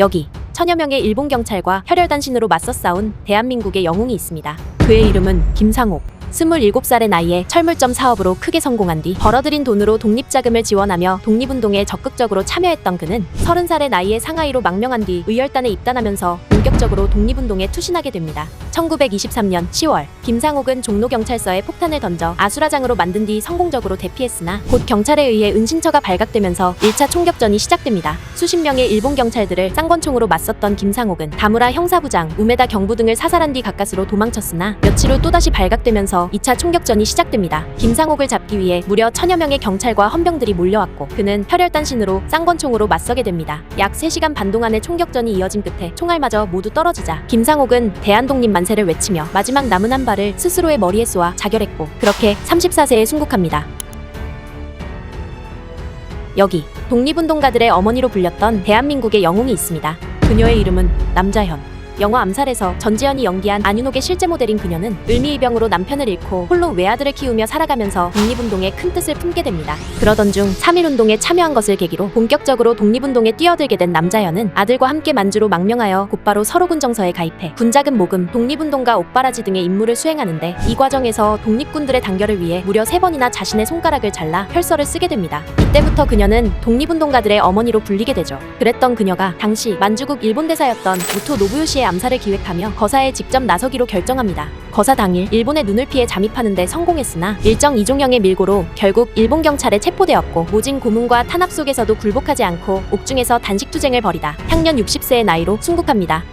여기 천여 명의 일본 경찰과 혈혈단신으로 맞서 싸운 대한민국의 영웅이 있습니다. 그의 이름은 김상옥. 27살의 나이에 철물점 사업으로 크게 성공한 뒤 벌어들인 돈으로 독립자금을 지원하며 독립운동에 적극적으로 참여했던 그는 30살의 나이에 상하이로 망명한 뒤 의열단에 입단하면서 본격적으로 독립운동에 투신하게 됩니다. 1923년 10월 김상옥은 종로경찰서에 폭탄을 던져 아수라장으로 만든 뒤 성공적으로 대피했으나 곧 경찰에 의해 은신처가 발각되면서 1차 총격전이 시작됩니다. 수십 명의 일본 경찰들을 쌍권총으로 맞섰던 김상옥은 다무라 형사부장, 우메다 경부 등을 사살한 뒤 가까스로 도망쳤으나 며칠 후 또다시 발각되면서 2차 총격전이 시작됩니다. 김상옥을 잡기 위해 무려 천여 명의 경찰과 헌병들이 몰려왔고 그는 혈혈단신으로 쌍권총으로 맞서게 됩니다. 약 3시간 반 동안의 총격전이 이어진 끝에 총알마저 모두 떨어지자 김상옥은 대한독립 만세를 외치며 마지막 남은 한 발을 스스로의 머리에 쏘아 자결했고 그렇게 34세에 순국합니다. 여기 독립운동가들의 어머니로 불렸던 대한민국의 영웅이 있습니다. 그녀의 이름은 남자현. 영화 암살에서 전지현이 연기한 안윤옥의 실제 모델인 그녀는 을미이병으로 남편을 잃고 홀로 외아들을 키우며 살아가면서 독립운동에 큰 뜻을 품게 됩니다. 그러던 중 3.1운동에 참여한 것을 계기로 본격적으로 독립운동에 뛰어들게 된 남자현은 아들과 함께 만주로 망명하여 곧바로 서로군정서에 가입해 군자금 모금, 독립운동가 옥바라지 등의 임무를 수행하는데 이 과정에서 독립군들의 단결을 위해 무려 세번이나 자신의 손가락을 잘라 혈서를 쓰게 됩니다. 이때부터 그녀는 독립운동가들의 어머니로 불리게 되죠. 그랬던 그녀가 당시 만주국 일본 대사였던 무토 노부요시의 암살을 기획하며 거사에 직접 나서기로 결정합니다. 거사 당일 일본의 눈을 피해 잠입하는데 성공했으나 일정 이종영의 밀고로 결국 일본 경찰에 체포되었고 모진 고문과 탄압 속에서도 굴복하지 않고 옥중에서 단식 투쟁을 벌이다 향년 60세의 나이로 순국합니다.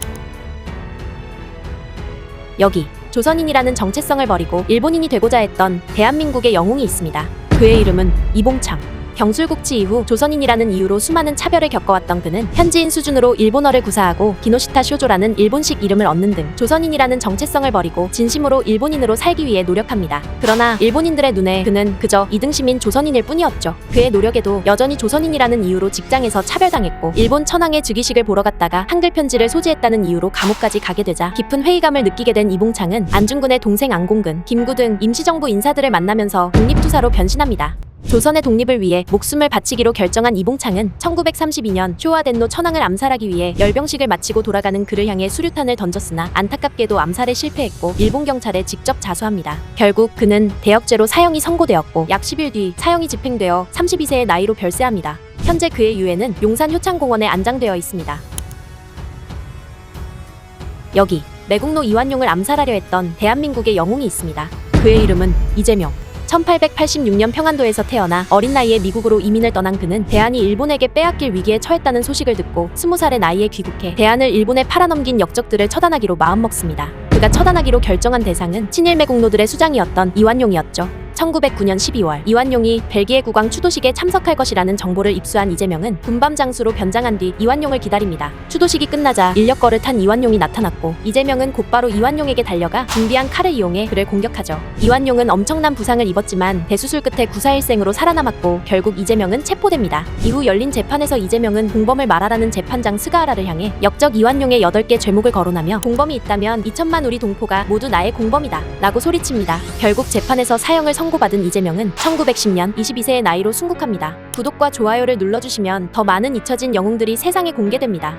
여기 조선인이라는 정체성을 버리고 일본인이 되고자 했던 대한민국의 영웅이 있습니다. 그의 이름은 이봉창. 경술국치 이후 조선인이라는 이유로 수많은 차별을 겪어왔던 그는 현지인 수준으로 일본어를 구사하고 기노시타 쇼조라는 일본식 이름을 얻는 등 조선인이라는 정체성을 버리고 진심으로 일본인으로 살기 위해 노력합니다. 그러나 일본인들의 눈에 그는 그저 이등심인 조선인일 뿐이었죠. 그의 노력에도 여전히 조선인이라는 이유로 직장에서 차별당했고 일본 천황의 즉위식을 보러 갔다가 한글 편지를 소지했다는 이유로 감옥까지 가게 되자 깊은 회의감을 느끼게 된 이봉창은 안중근의 동생 안공근, 김구 등 임시정부 인사들을 만나면서 독립투사로 변신합니다. 조선의 독립을 위해 목숨을 바치기로 결정한 이봉창은 1932년 쇼와덴노 천황을 암살하기 위해 열병식을 마치고 돌아가는 그를 향해 수류탄을 던졌으나 안타깝게도 암살에 실패했고 일본 경찰에 직접 자수합니다. 결국 그는 대역죄로 사형이 선고되었고 약 10일 뒤 사형이 집행되어 32세의 나이로 별세합니다. 현재 그의 유해는 용산 효창공원에 안장되어 있습니다. 여기 매국노 이완용을 암살하려 했던 대한민국의 영웅이 있습니다. 그의 이름은 이재명. 1886년 평안도에서 태어나 어린 나이에 미국으로 이민을 떠난 그는 대한이 일본에게 빼앗길 위기에 처했다는 소식을 듣고 20살의 나이에 귀국해 대한을 일본에 팔아넘긴 역적들을 처단하기로 마음먹습니다. 그가 처단하기로 결정한 대상은 친일 매국노들의 수장이었던 이완용이었죠. 1909년 12월 이완용이 벨기에 국왕 추도식에 참석할 것이라는 정보를 입수한 이재명은 군밤 장수로 변장한 뒤 이완용을 기다립니다. 추도식이 끝나자 인력거를 탄 이완용이 나타났고 이재명은 곧바로 이완용에게 달려가 준비한 칼을 이용해 그를 공격하죠. 이완용은 엄청난 부상을 입었지만 대수술 끝에 구사일생으로 살아남았고 결국 이재명은 체포됩니다. 이후 열린 재판에서 이재명은 공범을 말하라는 재판장 스가하라를 향해 역적 이완용의 8개 죄목을 거론하며 공범이 있다면 2천만 우리 동포가 모두 나의 공범이다 라고 소리칩니다. 결국 재판에서 사형을 선고받은 이재명은 1910년 22세의 나이로 순국합니다. 구독과 좋아요를 눌러주시면 더 많은 잊혀진 영웅들이 세상에 공개됩니다.